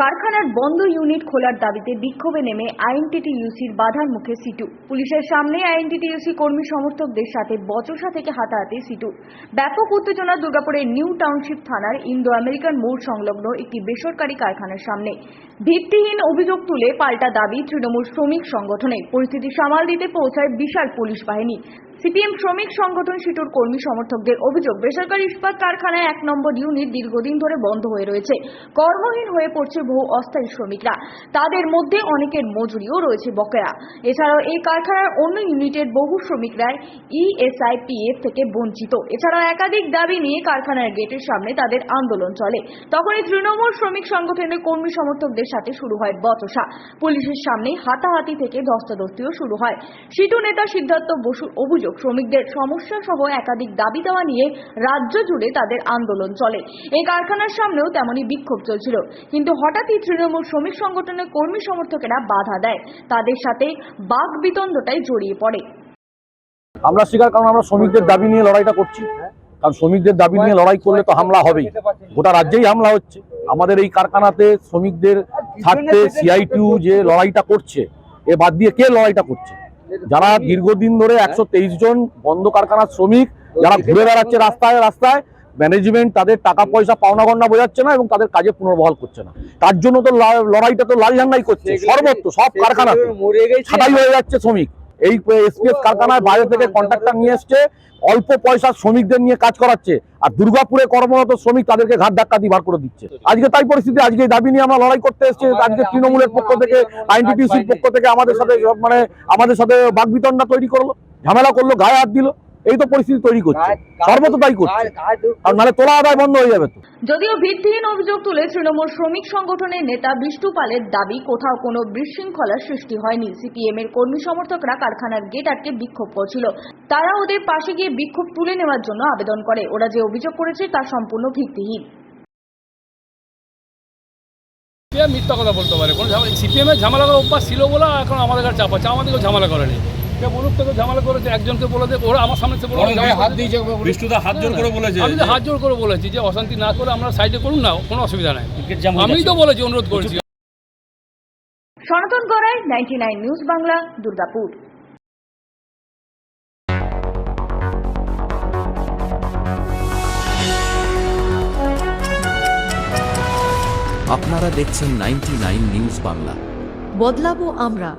কারখানার বন্ধ ইউনিট খোলার দাবিতে বিক্ষোভে নেমে আইনটিটিইউসির বাধার মুখে সিটু। পুলিশের সামনে আইনটিটিইউসি কর্মী সমর্থকদের সাথে বচসা থেকে হাতাহাতি সিটু। ব্যাপক উত্তেজনা দুর্গাপুরের নিউ টাউনশিপ থানার ইন্দো আমেরিকান মোড় সংলগ্ন একটি বেসরকারি কারখানার সামনে। ভিত্তিহীন অভিযোগ তুলে পাল্টা দাবি তৃণমূল শ্রমিক সংগঠনে। পরিস্থিতি সামাল দিতে পৌঁছায় বিশাল পুলিশ বাহিনী। সিপিএম শ্রমিক সংগঠন সিটুর কর্মী সমর্থকদের অভিযোগ, বেসরকারি ইস্পাত কারখানায় এক নম্বর ইউনিট দীর্ঘদিন ধরে বন্ধ হয়ে রয়েছে। কর্মহীন হয়ে পড়ছে বহু অস্থায়ী শ্রমিকরা। তাদের মধ্যে অনেকের মজুরিও রয়েছে বকেয়া। এছাড়াও এই কারখানার অন্য ইউনিটের বহু শ্রমিকরা ইএসআই পিএফ থেকে বঞ্চিত। এছাড়াও একাধিক দাবি নিয়ে কারখানার গেটের সামনে তাদের আন্দোলন চলে। তখনই তৃণমূল শ্রমিক সংগঠনের কর্মী সমর্থকদের সাথে শুরু হয় বচসা। পুলিশের সামনে হাতাহাতি থেকে ধস্তাধস্তিও শুরু হয়। সিটু নেতা সিদ্ধার্থ বসুর অভিযোগ শ্রমিকদের সমস্যা সহ একাধিক দাবি দেওয়া নিয়ে রাজ্য জুড়ে তাদের আন্দোলন চলে। এই কারখানার সামনেও তেমনই বিক্ষোভ চলছিল। কিন্তু হঠাৎই তৃণমূল শ্রমিক সংগঠনের কর্মী সমর্থকেরা বাধা দেয়। তাদের সাথে বাঘ বিতণ্ডটায় জড়িয়ে পড়ে। আমরা স্বীকার কারণ আমরা শ্রমিকদের দাবি নিয়ে লড়াইটা করছি। কারণ শ্রমিকদের দাবি নিয়ে লড়াই করলে তো হামলা হবেই। গোটা রাজ্যেই হামলা হচ্ছে। আমাদের এই কারখানাতে শ্রমিকদের স্বার্থে সিআইটিউ যে লড়াইটা করছে, এ বাদ দিয়ে কে লড়াইটা করছে? যারা দীর্ঘদিন ধরে একশো তেইশ জন বন্ধ কারখানার শ্রমিক যারা ঘুরে বেড়াচ্ছে রাস্তায় রাস্তায় ম্যানেজমেন্ট তাদের টাকা পয়সা পাওনা গন্না বোঝাচ্ছে না এবং তাদের কাজে পুনর্বহাল করছে না। তার জন্য তো লড়াইটা তো লাল ঝান্ডাই করছে সর্বত্র সব কারখানা ছাটাই হয়ে যাচ্ছে শ্রমিক। এই এসপিএস কারখানায় বাইরে থেকে কন্ট্রাক্টর নিয়ে এসছে, অল্প পয়সা শ্রমিকদের নিয়ে কাজ করাচ্ছে, আর দুর্গাপুরে কর্মরত শ্রমিক তাদেরকে ঘাট ধাক্কা দিয়ে বার করে দিচ্ছে। আজকে তাই পরিস্থিতি, আজকে দাবি নিয়ে আমরা লড়াই করতে এসেছি, আজকে তৃণমূলের পক্ষ থেকে আইনটিটিউসির পক্ষ থেকে আমাদের সাথে মানে আমাদের সাথে বাগবিতণ্ডা তৈরি করল, ঝামেলা করল, গায়ে হাত দিল। এই তো পরিস্থিতি তৈরি করছে। সর্বত তাই করছে। আর নাহলে তোলা আদায় বন্ধ হয়ে যাবে তো। যদিও ভিত্তিহীন অভিযোগ তুলে তৃণমূল শ্রমিক সংগঠনের নেতা বিষ্ণু পালের দাবি কোথাও কোনো বিশৃঙ্খলার সৃষ্টি হয়নি। সিপিএম এর কর্মী সমর্থকরা কারখানার গেট আটকে বিক্ষোভ করছিল। তারা ওদের পাশে গিয়ে বিক্ষোভ তুলে নেওয়ার জন্য আবেদন করে। ওরা যে অভিযোগ করেছে তা সম্পূর্ণ ভিত্তিহীন। মিথ্যা কথা বলতে পারে। কোনো ঝামেলা সিপিএম এর ঝামেলা করার অভ্যাস ছিল বলে এখন আমাদের কাছে চাপ আছে। আমাদেরকেও ঝামেলা করেনি। কে বলুক তোকে ঝামেলা করেছে একজনকে বলে দেবে ওরা আমার সামনে হাত দিয়েছে বিষ্ণুদা হাত জোর করে বলেছে। আমি হাত জোর করে বলেছি যে অশান্তি না করে আমরা সাইডে করুন না কোনো অসুবিধা নাই। আমি তো বলেছি অনুরোধ করেছি। Sanatan Garai ninety news Bangla Durgapur. আপনারা দেখছেন নাইনটি নিউজ বাংলা বদলাবো আমরা।